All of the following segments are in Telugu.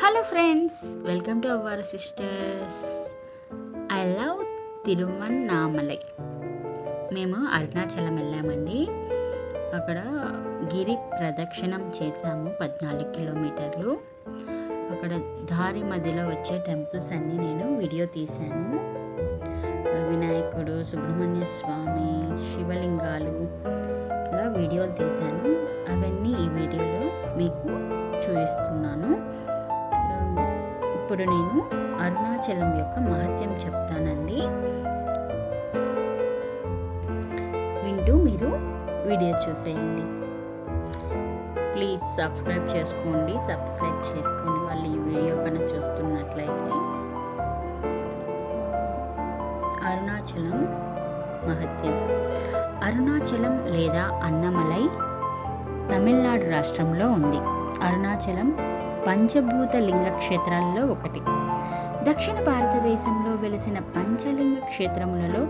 Hello friends welcome to our sisters I love Tiruvannamalai మేము అరుణాచలం వెళ్ళామండి. అక్కడ గిరి ప్రదక్షిణం చేశాము పద్నాలుగు కిలోమీటర్లు. అక్కడ దారి మధ్యలో వచ్చే టెంపుల్స్ అన్నీ నేను వీడియో తీశాను. వినాయకుడు సుబ్రహ్మణ్య స్వామి శివలింగాలు ఇలా వీడియోలు తీశాను. అవన్నీ ఈ వీడియోలో మీకు చూపిస్తున్నాను. ఇప్పుడు నేను అరుణాచలం యొక్క మహత్యం చెప్తానండి. వింటూ మీరు వీడియో చూసేయండి. ప్లీజ్ సబ్స్క్రైబ్ చేసుకోండి. సబ్స్క్రైబ్ చేసుకోండి వాళ్ళు ఈ వీడియో కనుక చూస్తున్నట్లయితే అరుణాచలం మహత్యం. అరుణాచలం లేదా అన్నమలై తమిళనాడు రాష్ట్రంలో ఉంది. అరుణాచలం పంచభూత లింగక్షేత్రాలలో ఒకటి. దక్షిణ భారతదేశంలో వెలిసిన పంచలింగ క్షేత్రములలో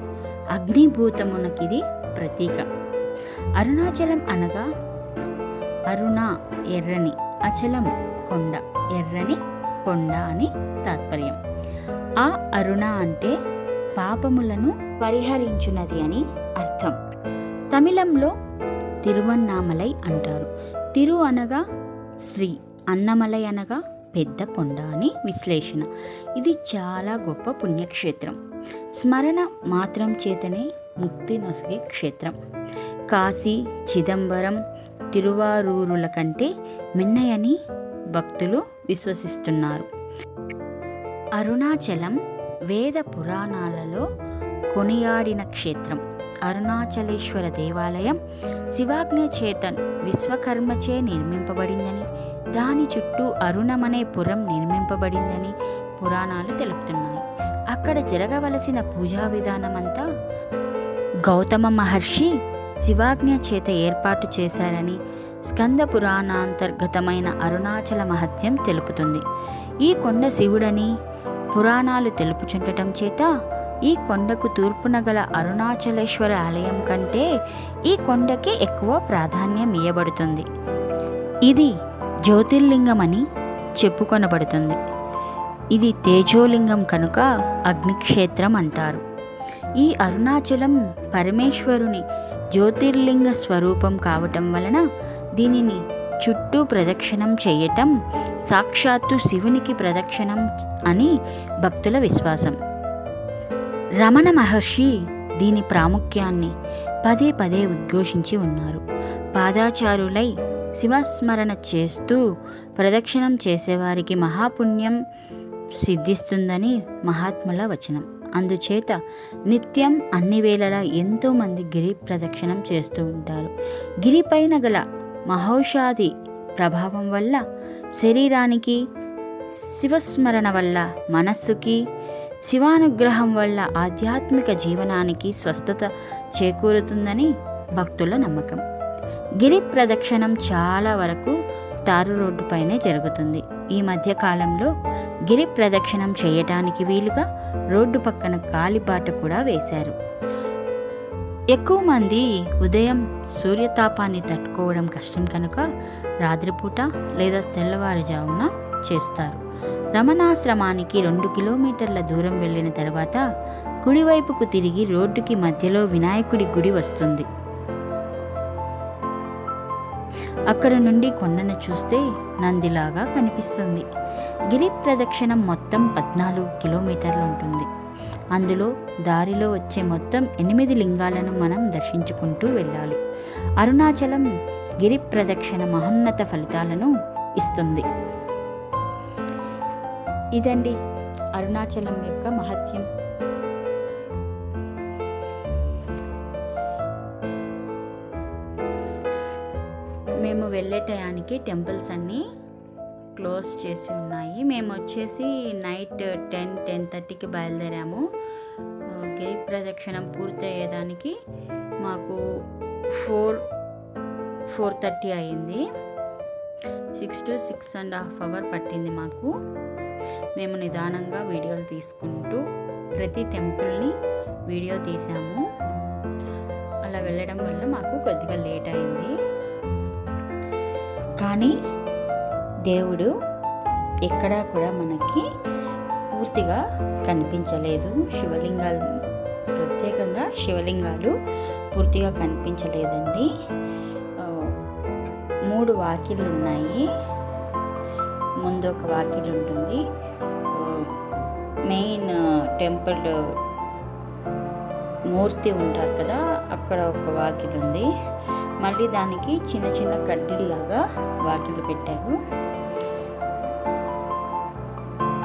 అగ్నిభూతమునకిది ప్రతీక. అరుణాచలం అనగా అరుణ ఎర్రని అచలం కొండ. ఎర్రని కొండ అని తాత్పర్యం. ఆ అరుణ అంటే పాపములను పరిహరించున్నది అని అర్థం. తమిళంలో తిరువన్నామలై అంటారు. తిరు అనగా శ్రీ. అన్నమలై అనగా పెద్ద కొండ అని విశ్లేషణ. ఇది చాలా గొప్ప పుణ్యక్షేత్రం. స్మరణ మాత్రం చేతనే ముక్తి నొసగే క్షేత్రం. కాశీ చిదంబరం తిరువారూరుల కంటే మిన్నయని భక్తులు విశ్వసిస్తున్నారు. అరుణాచలం వేద పురాణాలలో కొనియాడిన క్షేత్రం. అరుణాచలేశ్వర దేవాలయం శివాజ్ఞ చేతన్ విశ్వకర్మచే నిర్మింపబడిందని దాని చుట్టూ అరుణమనే పురం నిర్మింపబడిందని పురాణాలు తెలుపుతున్నాయి. అక్కడ జరగవలసిన పూజా విధానమంతా గౌతమ మహర్షి శివాజ్ఞ చేత ఏర్పాటు చేశారని స్కంద పురాణాంతర్గతమైన అరుణాచల మహత్యం తెలుపుతుంది. ఈ కొండ శివుడని పురాణాలు తెలుపుచుండటం చేత ఈ కొండకు తూర్పున గల అరుణాచలేశ్వర ఆలయం కంటే ఈ కొండకే ఎక్కువ ప్రాధాన్యం ఇవ్వబడుతుంది ఇది జ్యోతిర్లింగమని చెప్పుకొనబడుతుంది. ఇది తేజోలింగం కనుక అగ్నిక్షేత్రం అంటారు. ఈ అరుణాచలం పరమేశ్వరుని జ్యోతిర్లింగ స్వరూపం కావటం వలన దీనిని చుట్టూ ప్రదక్షిణం చేయటం సాక్షాత్తు శివునికి ప్రదక్షిణం అని భక్తుల విశ్వాసం. రమణ మహర్షి దీని ప్రాముఖ్యాన్ని పదే పదే ఉద్ఘోషించి ఉన్నారు. పాదాచారులై శివస్మరణ చేస్తూ ప్రదక్షిణం చేసేవారికి మహాపుణ్యం సిద్ధిస్తుందని మహాత్ముల వచనం. అందుచేత నిత్యం అన్ని వేళలా ఎంతోమంది గిరి ప్రదక్షిణం చేస్తూ ఉంటారు. గిరిపైన గల మహౌషాది ప్రభావం వల్ల శరీరానికి శివస్మరణ వల్ల మనస్సుకి శివానుగ్రహం వల్ల ఆధ్యాత్మిక జీవనానికి స్వస్థత చేకూరుతుందని భక్తుల నమ్మకం. గిరి ప్రదక్షిణం చాలా వరకు తారు రోడ్డుపైనే జరుగుతుంది. ఈ మధ్య కాలంలో గిరి ప్రదక్షిణం చేయటానికి వీలుగా రోడ్డు పక్కన కాలిబాట కూడా వేశారు. ఎక్కువ మంది ఉదయం సూర్యతాపాన్ని తట్టుకోవడం కష్టం కనుక రాత్రిపూట లేదా తెల్లవారుజామున చేస్తారు. రమణాశ్రమానికి రెండు కిలోమీటర్ల దూరం వెళ్ళిన తర్వాత కుడివైపుకు తిరిగి రోడ్డుకి మధ్యలో వినాయకుడి గుడి వస్తుంది. అక్కడ నుండి కొండను చూస్తే నందిలాగా కనిపిస్తుంది. గిరి ప్రదక్షిణం మొత్తం పద్నాలుగు కిలోమీటర్లు ఉంటుంది. అందులో దారిలో వచ్చే మొత్తం ఎనిమిది లింగాలను మనం దర్శించుకుంటూ వెళ్ళాలి. అరుణాచలం గిరి ప్రదక్షిణ మహోన్నత ఫలితాలను ఇస్తుంది. ఇదండి అరుణాచలం యొక్క మహత్యం. మేము వెళ్ళే టయానికి టెంపుల్స్ అన్నీ క్లోజ్ చేసి ఉన్నాయి. మేము వచ్చేసి నైట్ టెన్ టెన్ థర్టీకి బయలుదేరాము. గిరి ప్రదక్షిణం పూర్తయ్యేదానికి మాకు ఫోర్ ఫోర్ థర్టీ అయింది six to six and half hour పట్టింది మాకు. మేము నిదానంగా వీడియోలు తీసుకుంటూ ప్రతి టెంపుల్ని వీడియో తీసాము. అలా వెళ్ళడం వల్ల మాకు కొద్దిగా లేట్ అయింది. కానీ దేవుడు ఎక్కడా కూడా మనకి పూర్తిగా కనిపించలేదు. శివలింగాలు ప్రత్యేకంగా శివలింగాలు పూర్తిగా కనిపించలేదండి. మూడు వాకిళ్ళు ఉన్నాయి. ముందు ఒక వాకిలి ఉంటుంది. మెయిన్ టెంపుల్ మూర్తి ఉంటారు కదా అక్కడ ఒక వాకిలి ఉంది. మళ్ళీ దానికి చిన్న చిన్న కడ్డీల్లాగా వాకిలు పెట్టారు.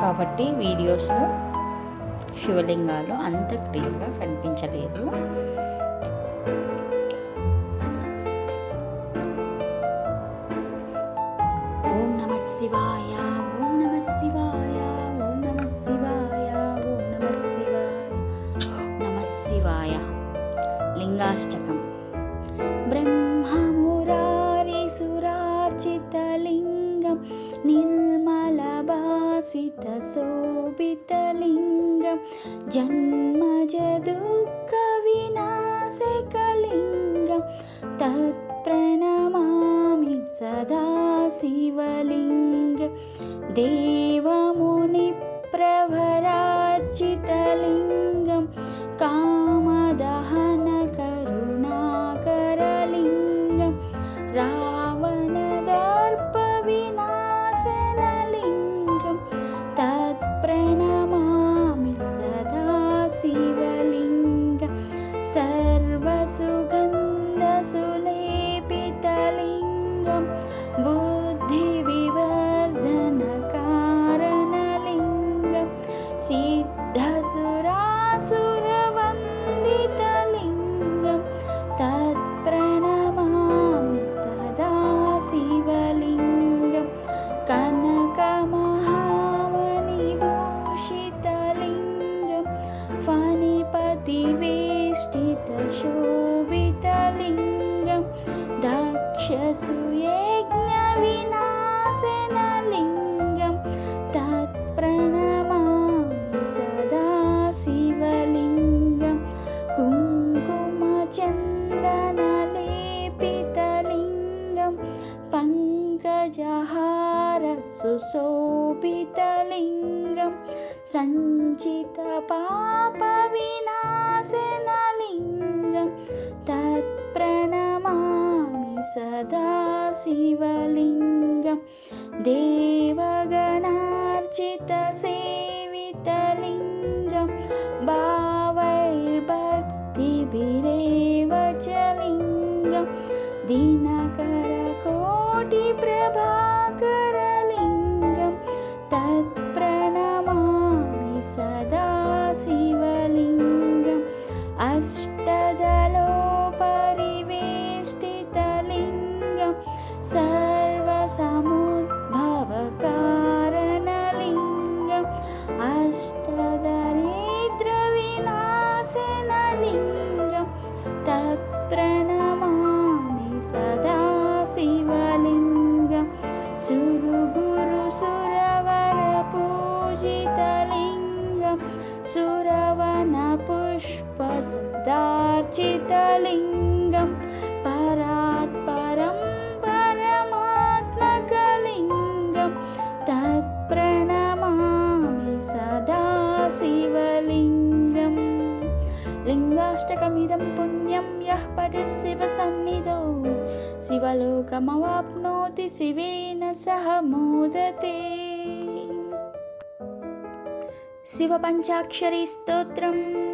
కాబట్టి వీడియోస్లో శివలింగాలు అంత క్లియర్గా కనిపించలేదు. शिवाय ॐ नमः शिवाय ॐ नमः शिवाय ॐ नमः शिवाय नमः शिवाय। ष्टकं ब्रह्ममुरारिसुरार्चितलिङ्गं निर्मलभासितशोभितलिङ्गं जन्मजदुःखविनाशिङ्गं देव दक्षसुयज्ञविनाशनलिङ्गं तत्प्रणमामि सदा शिवलिङ्गं कुङ्कुमचन्दनलेपितलिङ्गं पङ्कजहार सुशोभितलिङ्गं सञ्चितपापविनाशनलिङ्गं शिवलिङ्गं देवगणार्चितसेवितलिङ्गं भावैर्भक्तिभिरेव च लिङ्गं दिनकरकोटिप्रभाकरलिङ्गं लिङ्गाष्टकमिदं पुण्यं यः पठि शिवसन्निधौ शिवलोकमवाप्नोति शिवेन सह मोदते। शिवपञ्चाक्षरी स्तोत्रम्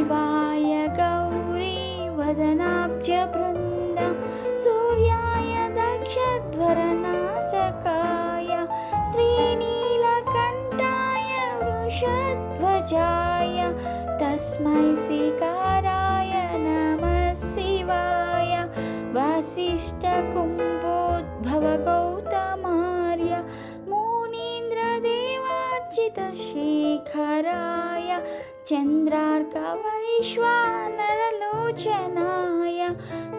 शिवाय गौरी वदनाब्जवृन्द सूर्याय दक्षध्वरनाशकाय श्रीनीलकण्ठाय वृषध्वजाय तस्मै शिकाराय नमः शिवाय वसिष्ठकुम्भोद्भवगौतमार्य मुनीन्द्रदेवार्चितशेखराय चन्द्रार्कवैश्वानरलोचनाय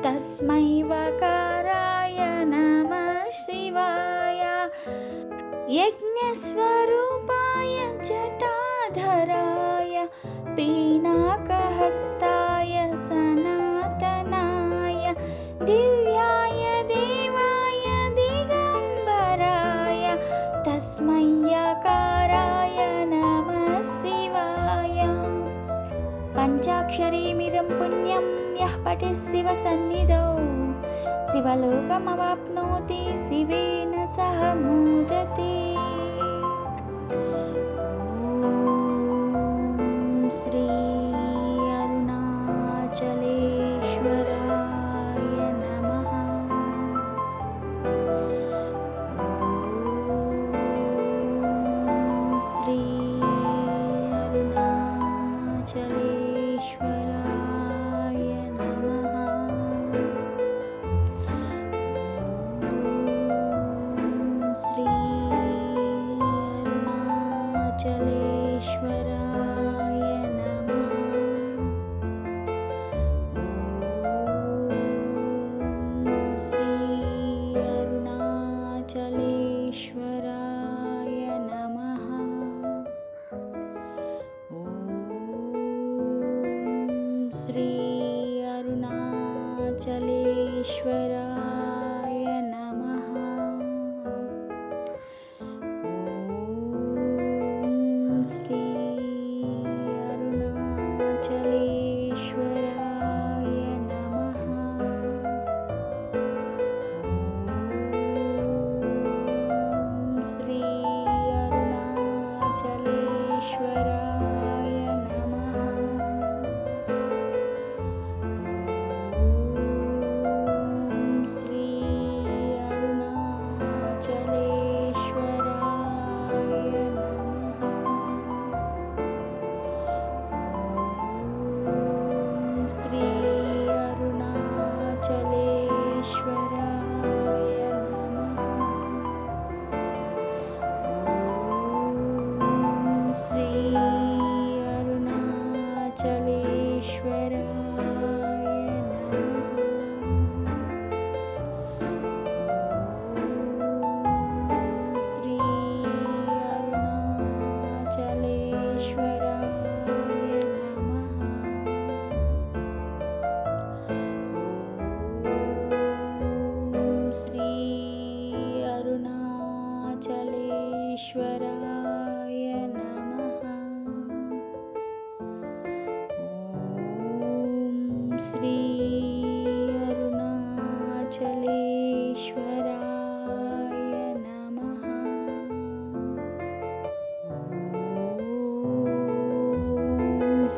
तस्मै वकाराय नमः शिवाय। यज्ञस्वरूपाय जटाधराय पीनाकहस्ताय सनातनाय दिव्याय देवाय दिगम्बराय तस्मै पञ्चाक्षरीमिदं पुण्यं यः पठेत् शिवसन्निधौ शिवलोकमवाप्नोति शिवेन सह मोदते चलेश्वर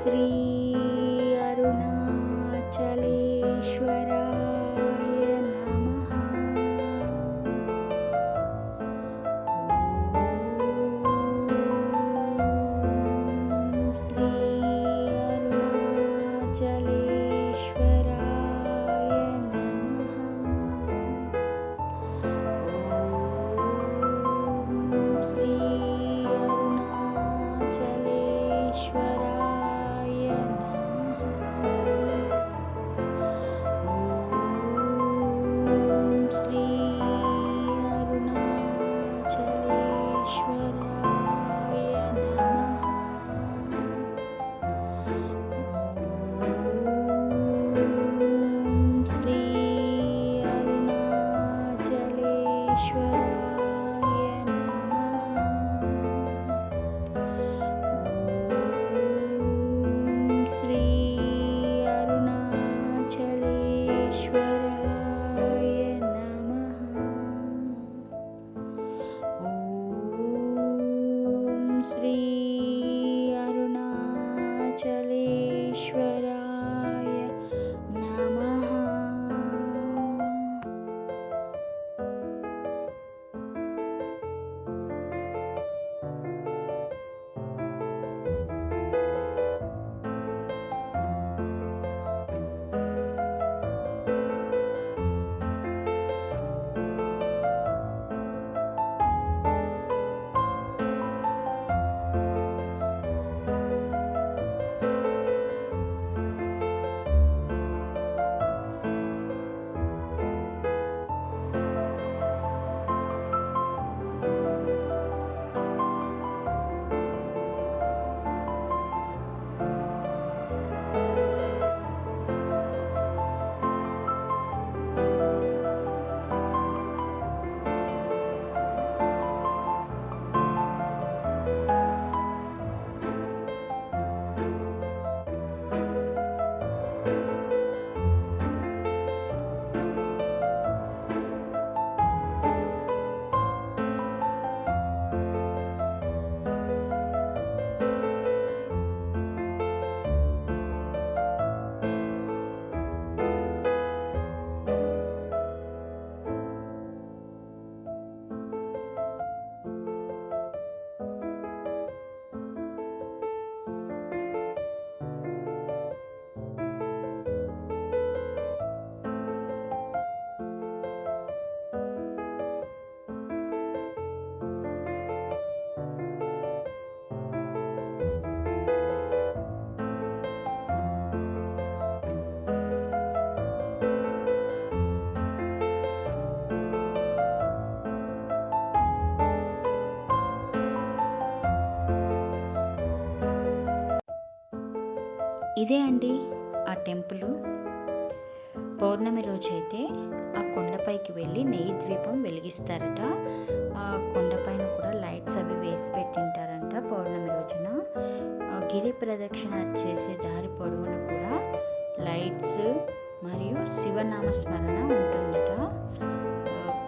Sri. ఇదే అండి ఆ టెంపుల్. పౌర్ణమి రోజు అయితే ఆ కొండపైకి వెళ్ళి నెయ్యి ద్వీపం వెలిగిస్తారట. ఆ కొండపైన కూడా లైట్స్ అవి వేసి పెట్టింటారంట పౌర్ణమి రోజున. ఆ గిరి ప్రదక్షిణ చేసే దారి పొడవున కూడా లైట్స్ మరియు శివనామ స్మరణ ఉంటుందట.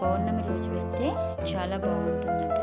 పౌర్ణమి రోజు వెళ్తే చాలా బాగుంటుందట